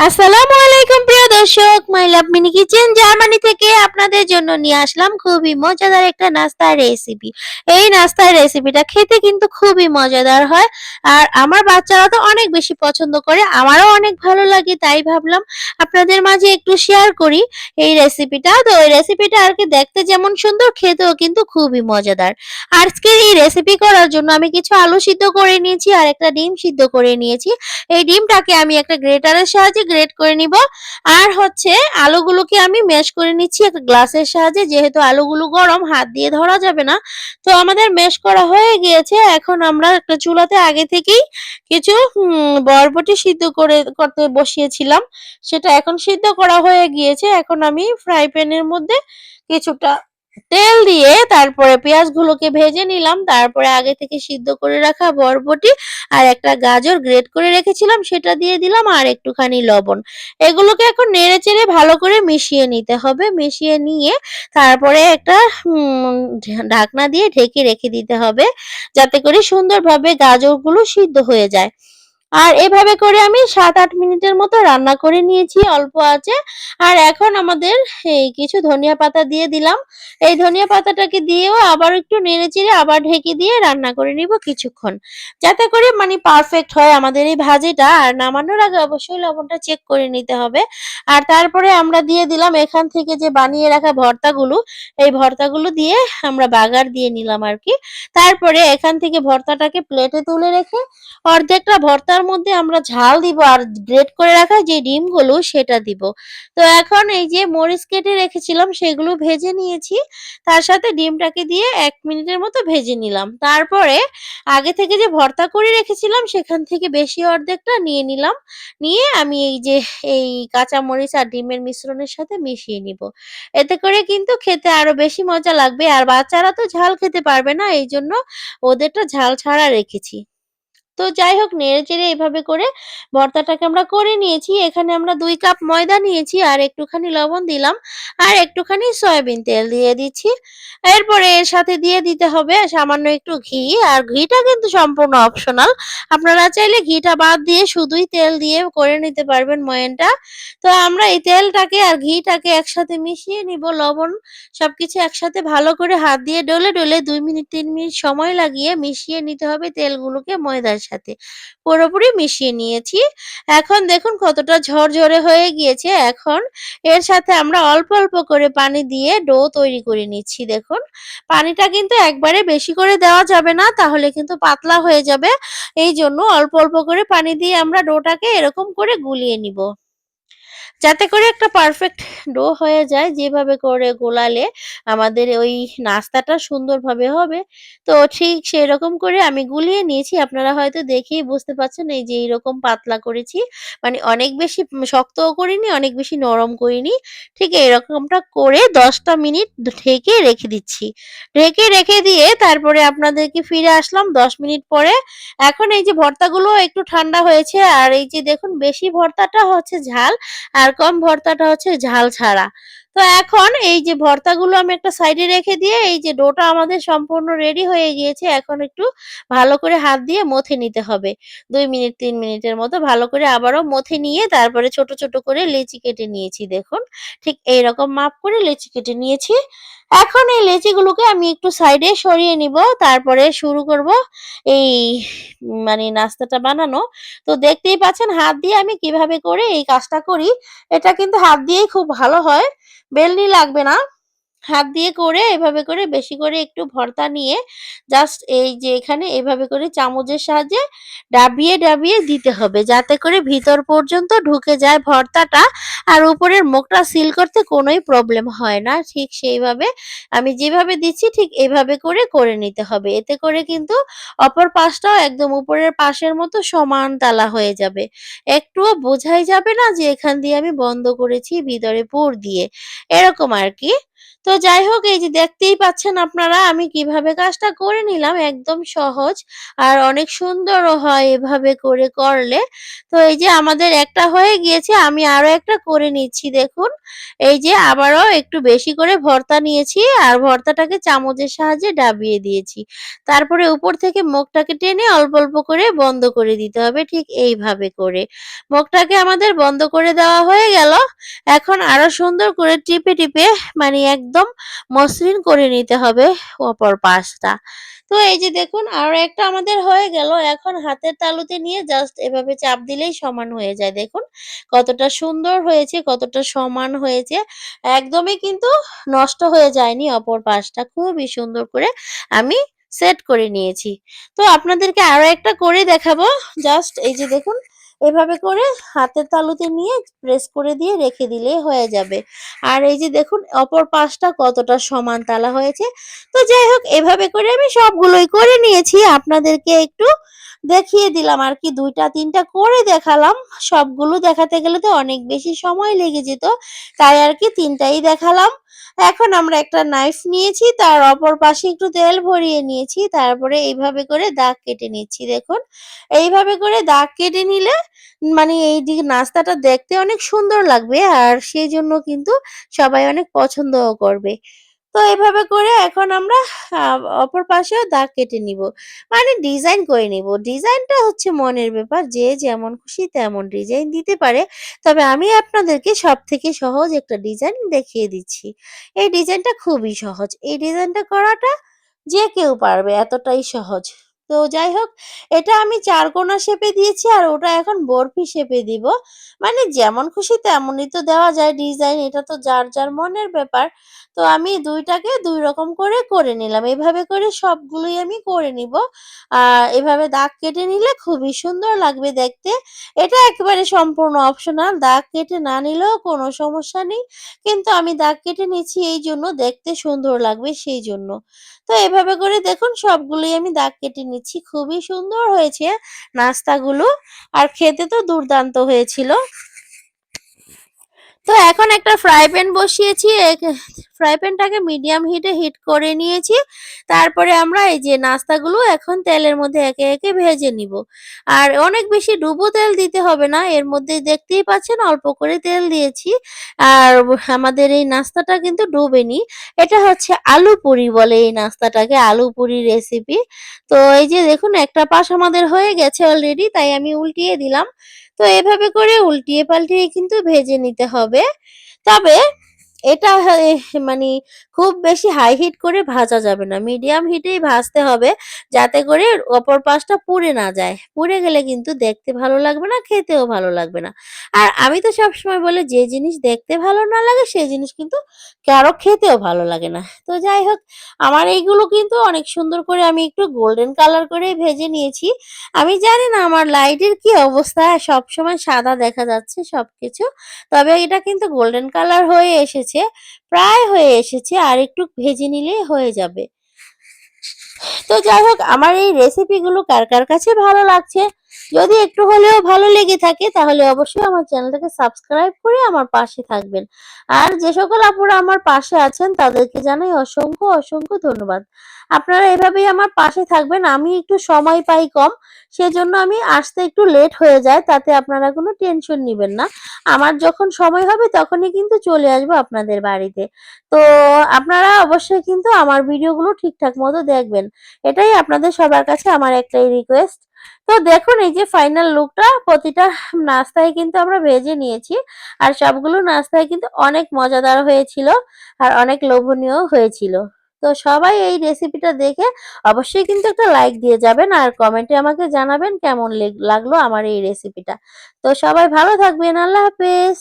আসসালামু আলাইকুম দর্শক my love mini kitchen Germany থেকে আপনাদের জন্য নিয়ে আসলাম খুবই মজাদার একটা নাস্তার রেসিপি এই নাস্তার রেসিপিটা খেতে কিন্তু খুবই মজাদার হয়, আর আমার বাচ্চারা তো অনেক বেশি পছন্দ করে, আমারও অনেক ভালো লাগে, তাই ভাবলাম আপনাদের মাঝে একটু শেয়ার করি এই রেসিপিটা তো এই রেসিপিটা আর কি দেখতে যেমন সুন্দর, খেতেও কিন্তু খুবই মজাদার। আজকের এই রেসিপি করার জন্য আমি কিছু আলু সিদ্ধ করে নিয়েছি আর একটা ডিম সিদ্ধ করে নিয়েছি। এই ডিমটাকে আমি একটা গ্রেটারের সাহায্যে গ্রেট করে নিব। আর হচ্ছে আলুগুলোকে আমি ম্যাশ করে নিচ্ছি একটা গ্লাসের সাহায্যে। যেহেতু আলুগুলো গরম, হাত দিয়ে ধরা যাবে না। তো আমাদের ম্যাশ করা হয়ে গিয়েছে। এখন আমরা একটা চুলাতে আগে থেকেই কিছু বরবটি সিদ্ধ করে, করতে বসিয়েছিলাম। সেটা এখন সিদ্ধ করা হয়ে গিয়েছে। এখন আমি ফ্রাই প্যানের মধ্যে কিছুটা তেল দিয়ে তারপরে পেঁয়াজগুলোকে ভেজে নিলাম। তারপরে আগে থেকে সিদ্ধ করে রাখা বরবটি আর একটা গাজর গ্রেট করে রেখেছিলাম, সেটা দিয়ে দিলাম আর একটুখানি লবণ। এগুলোকে এখন নেড়ে চেড়ে ভালো করে মিশিয়ে নিতে হবে। মিশিয়ে নিয়ে তারপরে একটা ঢাকনা দিয়ে ঢেকে রেখে দিতে হবে, যাতে করে সুন্দরভাবে গাজরগুলো সিদ্ধ হয়ে যায়। আর এভাবে করে আমি সাত, আট মিনিটের মতো রান্না করে নিয়েছি, অল্প আছে। আর এখন আমাদের এই কিছু ধনিয়া পাতা দিয়ে দিলাম। এই ধনিয়া পাতাটাকে দিয়েও আবার একটু নেড়ে চিড়ে আবার ঢেকে দিয়ে রান্না করে নিব কিছুক্ষণ। যাতে করে মানে পারফেক্ট হয় আমাদের এই ভাজিটা। আর নামানোর আগে অবশ্যই লবণটা চেক করে নিতে হবে। আর তারপরে আমরা দিয়ে দিলাম এখান থেকে যে বানিয়ে রাখা ভর্তাগুলো, এই ভর্তাগুলো দিয়ে আমরা বাগার দিয়ে নিলাম আর কি। তারপরে এখান থেকে ভর্তাটাকে প্লেটে তুলে রেখে অর্ধেকটা ভর্তার মধ্যে আমরা ঝাল দিব আর গ্রেট করে রাখা যে ডিমগুলো সেটা দিব। তো এখন এই যে মরিচ কেটে রেখেছিলাম সেগুলো ভেজে নিয়েছি। তার সাথে ডিমটাকে দিয়ে এক মিনিটের মতো ভেজে নিলাম। তারপরে আগে থেকে যে ভর্তা করে রেখেছিলাম সেখান থেকে বেশি অর্ধেকটা নিয়ে নিলাম। নিয়ে আমি এই যে এই কাঁচা মরিচ আর ডিমের মিশ্রণের সাথে মিশিয়ে নিব। এতে করে কিন্তু খেতে আরও বেশি মজা লাগবে। আর বাচ্চারা তো ঝাল খেতে পারবে না এই জন্য ওদেরটা ঝাল ছাড়া রেখেছি। তো যাই হোক, নেড়ে চেড়ে এভাবে করে ভর্তাটাকে আমরা করে নিয়েছি। এখানে আমরা দুই কাপ ময়দা নিয়েছি আর একটুখানি লবণ দিলাম আর একটুখানি সয়াবিন তেল দিয়ে দিচ্ছি। এরপরে এর সাথে দিয়ে দিতে হবে সামান্য একটু ঘি আর ঘিটা কিন্তু সম্পূর্ণ অপশনাল আপনারা চাইলে ঘিটা বাদ দিয়ে শুধুই তেল দিয়ে করে নিতে পারবেন ময়ানটা। তো আমরা এই তেলটাকে আর ঘিটাকে একসাথে মিশিয়ে নিব, লবণ সবকিছু একসাথে ভালো করে হাত দিয়ে ডলে ডলে দুই মিনিট, তিন মিনিট সময় লাগিয়ে মিশিয়ে নিতে হবে তেলগুলোকে ময়দার সাথে। পুরোপুরি মিশিয়ে নিয়েছি। এখন দেখুন কতটা ঝরঝরে হয়ে গিয়েছে। এখন এর সাথে আমরা অল্প অল্প করে পানি দিয়ে ডো তৈরি করে নিচ্ছি, দেখুন। পানিটা কিন্তু একবারে বেশি করে দেওয়া যাবে না, তাহলে কিন্তু পাতলা হয়ে যাবে। এই জন্য অল্প অল্প করে পানি দিয়ে আমরা ডোটাকে এরকম করে গুলিয়ে নিব। যাতে করে একটা পারফেক্ট ডো হয়ে যায়, যেভাবে করে গোলালে আমাদের ওই নাস্তাটা সুন্দরভাবে হবে। তো ঠিক সেরকম করে আমি গুলিয়ে নিয়েছি। আপনারা হয়তো দেখেই বুঝতে পারছেন এই যে এইরকম পাতলা করেছি। মানে অনেক বেশি শক্তও করিনি, অনেক বেশি নরম করিনি। ঠিক এরকমটা করে দশটা মিনিট ঢেকে রেখে দিচ্ছি। ঢেকে রেখে দিয়ে তারপরে আপনাদেরকে ফিরে আসলাম দশ মিনিট পরে। এখন এই যে ভর্তাগুলো একটু ঠান্ডা হয়েছে। আর এই যে দেখুন, বেশি ভর্তাটা হচ্ছে ঝাল। আর কম ভর্তাটা হচ্ছে ঝাল ছাড়া। তো এখন এই যে ভর্তাগুলো আমি একটা সাইডে রেখে দিয়ে এই যে ডোটা আমাদের সম্পূর্ণ রেডি হয়ে গিয়েছে, এখন একটু ভালো করে হাত দিয়ে মথে নিতে হবে। দুই মিনিট, তিন মিনিটের মতো ভালো করে আবারও মথে নিয়ে তারপরে ছোট ছোট করে লেচি কেটে নিয়েছি, দেখুন। ঠিক এইরকম মাপ করে লেচি কেটে নিয়েছি। এখন এই লেচিগুলোকে আমি একটু সাইডে সরিয়ে নিব, তারপরে শুরু করব এই মানে নাস্তাটা বানানো। তো দেখতেই পাচ্ছেন হাত দিয়ে আমি কীভাবে করে এই কাজটা করি, এটা কিন্তু হাত দিয়েই খুব ভালো হয়। বেলনি লাগবে না? হাত দিয়ে করে এভাবে করে বেশি করে একটু ভর্তা নিয়ে জাস্ট এই যে এখানে এভাবে করে চামচের সাহায্যে ডাবিয়ে ডাবিয়ে দিতে হবে যাতে করে ভিতর পর্যন্ত ঢুকে যায় ভর্তাটা আর উপরের মুখটা সিল করতে কোনোই প্রবলেম হয় না। ঠিক সেইভাবে আমি যেভাবে দিচ্ছি ঠিক এভাবে করে করে নিতে হবে। এতে করে কিন্তু অপর পাশটাও একদম উপরের পাশের মতো সমান তালা হয়ে যাবে। একটুও বোঝাই যাবে না যে এখান দিয়ে আমি বন্ধ করেছি ভিতরে পুর দিয়ে। এরকম আর কি। তো যাই হোক, এই যে দেখতেই পাচ্ছেন আপনারা, আমি কীভাবে কাজটা করে নিলাম, একদম সহজ আর অনেক সুন্দরও হয় এভাবে করে করলে। তো এই যে আমাদের একটা হয়ে গিয়েছে, আমি আরও একটা করে নিচ্ছি, দেখুন। এই যে আবারও একটু বেশি করে ভর্তা নিয়েছি আর ভর্তাটাকে চামচের সাহায্যে ডাবিয়ে দিয়েছি। তারপরে উপর থেকে মুখটাকে টেনে অল্প অল্প করে বন্ধ করে দিতে হবে, ঠিক এইভাবে করে। মুখটাকে আমাদের বন্ধ করে দেওয়া হয়ে গেল। এখন আরও সুন্দর করে টিপে টিপে মানে একদম মসৃণ করে নিতে হবে অপর পাশটা। তো এই যে দেখুন, আরও একটা আমাদের হয়ে গেল। এখন হাতের তালুতে নিয়ে জাস্ট এভাবে চাপ দিলেই সমান হয়ে যায়। দেখুন কতটা সুন্দর হয়েছে, কতটা সমান হয়েছে। একদমই কিন্তু নষ্ট হয়ে যায়নি অপর পাশটা। খুবই সুন্দর করে আমি সেট করে নিয়েছি। তো আপনাদেরকে আরও একটা করে দেখাবো। জাস্ট এই যে দেখুন এভাবে করে হাতের তালুতে নিয়ে প্রেস করে দিয়ে রেখে দিলে হয়ে যাবে। আর এই যে দেখুন, অপর পাশটা কতটা সমান তালা হয়েছে। তো যাই হোক, এভাবে করে আমি সবগুলোই করে নিয়েছি। আপনাদেরকে একটু দেখিয়ে দিলাম আর কি, দুইটা তিনটা করে দেখালাম। সবগুলো দেখাতে গেলে তো অনেক বেশি সময় লেগে যেত, তাই আর কি তিনটাই দেখালাম। এখন আমরা একটা নাইফ নিয়েছি, তার অপর পাশে একটু তেল ভরিয়ে নিয়েছি, তারপরে এইভাবে করে দাগ কেটে নিচ্ছি, দেখুন। এইভাবে করে দাগ কেটে নিলে মানে এই দিকে নাস্তাটা দেখতে অনেক সুন্দর লাগবে, আর সেই জন্য কিন্তু সবাই অনেক পছন্দও করবে। তো এভাবে করে এখন আমরা অপর পাশেও দাগ কেটে নিব। মানে ডিজাইন করে নিব। ডিজাইনটা হচ্ছে মনের ব্যাপার। যে যেমন খুশি তেমন ডিজাইন দিতে পারে। তবে আমি আপনাদেরকে সব থেকে সহজ একটা ডিজাইন দেখিয়ে দিচ্ছি। এই ডিজাইনটা খুবই সহজ। এই ডিজাইনটা করাটা যে কেউ পারবে এতটাই সহজ। তো যাই হোক, এটা আমি চারকোনা শেপে দিয়েছি আর ওটা এখন বরফি শেপে দিব। মানে যেমন খুশি তেমনই তো দেওয়া যায় ডিজাইন, এটা তো যার যার মনের ব্যাপার। তো আমি দুইটাকে দুই রকম করে করে নিলাম। এভাবে করে সবগুলোই আমি করে নিব। আর এভাবে দাগ কেটে নিলে খুবই সুন্দর লাগবে দেখতে। এটা একেবারে সম্পূর্ণ অপশনাল দাগ কেটে না নিলেও কোনো সমস্যা নেই। কিন্তু আমি দাগ কেটে নিচ্ছি এই জন্য দেখতে সুন্দর লাগবে সেই জন্য। তো এভাবে করে দেখুন সবগুলোই আমি দাগ কেটে নিচ্ছি। খুবই সুন্দর হয়েছে নাস্তাগুলো। আর খেতে তো দুর্দান্ত হয়েছিল। তো এখন একটা ফ্রাই প্যান বসিয়েছি ফ্রাই প্যানটাকে মিডিয়াম হিটে হিট করে নিয়েছি। তারপরে আমরা এই যে নাস্তাগুলো এখন তেলের মধ্যে একে একে ভেজে নিব। আর অনেক বেশি ডুবো তেল দিতে হবে না, এর মধ্যে দেখতেই পাচ্ছেন অল্প করে তেল দিয়েছি। আর আমাদের এই নাস্তাটা কিন্তু ডুবেনি। এটা হচ্ছে আলু পুরি বলে এই নাস্তাটাকে, আলু পুরি রেসিপি তো এই যে দেখুন, একটা পাশ আমাদের হয়ে গেছে অলরেডি তাই আমি উল্টিয়ে দিলাম। তো এভাবে করে উল্টিয়ে পাল্টিয়ে কিন্তু ভেজে নিতে হবে। তবে এটা মানে খুব বেশি হাই হিট করে ভাজা যাবে না। মিডিয়াম হিটেই ভাজতে হবে যাতে করে অপর পাশটা পুড়ে না যায়। পুড়ে গেলে কিন্তু দেখতে ভালো লাগবে না, খেতেও ভালো লাগবে না। আর আমি তো সবসময় বলি, যে জিনিস দেখতে ভালো না লাগে সেই জিনিস কিন্তু কারও খেতেও ভালো লাগে না। তো যাই হোক, আমার এইগুলো কিন্তু অনেক সুন্দর করে আমি একটু গোল্ডেন কালার করে ভেজে নিয়েছি। আমি জানি না আমার লাইটের কি অবস্থা সব সময় সাদা দেখা যাচ্ছে সবকিছু, তবে এটা কিন্তু গোল্ডেন কালার হয়ে এসেছে। প্রায় হয়ে এসেছে, আর একটু ভেজে নিলে হয়ে যাবে। তো যাই হোক, আমার এই রেসিপিগুলো কার কার কাছে ভালো লাগছে? যদি একটু হলেও ভালো লেগে থাকে, তাহলে অবশ্যই আমার চ্যানেলটাকে সাবস্ক্রাইব করে আমার পাশে থাকবেন। আর যে সকল আপুরা আমার পাশে আছেন, তাদেরকে জানাই অসংখ্য অসংখ্য ধন্যবাদ। আপনারা এভাবেই আমার পাশে থাকবেন। আমি একটু সময় পাই কম, সেজন্য আমি আসতে একটু লেট হয়ে যায়, তাতে আপনারা কোনো টেনশন নেবেন না। আমার যখন সময় হবে, তখনই কিন্তু চলে আসব আপনাদের বাড়িতে। তো আপনারা অবশ্যই কিন্তু আমার ভিডিওগুলো ঠিকঠাক মতো দেখবেন। এটাই আপনাদের সবার কাছে আমার একটাই রিকোয়েস্ট তো দেখুন, এই যে ফাইনাল লুকটা প্রতিটা নাস্তায় কিন্তু আমরা ভেজে নিয়েছি। আর সবগুলো নাস্তায় কিন্তু অনেক মজাদার হয়েছিল আর অনেক লোভনীয় হয়েছিল। তো সবাই এই রেসিপিটা দেখে অবশ্যই কিন্তু একটা লাইক দিয়ে যাবেন আর কমেন্টে আমাকে জানাবেন কেমন লেগ- লাগল আমার এই রেসিপিটা তো সবাই ভালো থাকবেন, আল্লাহ হাফেজ।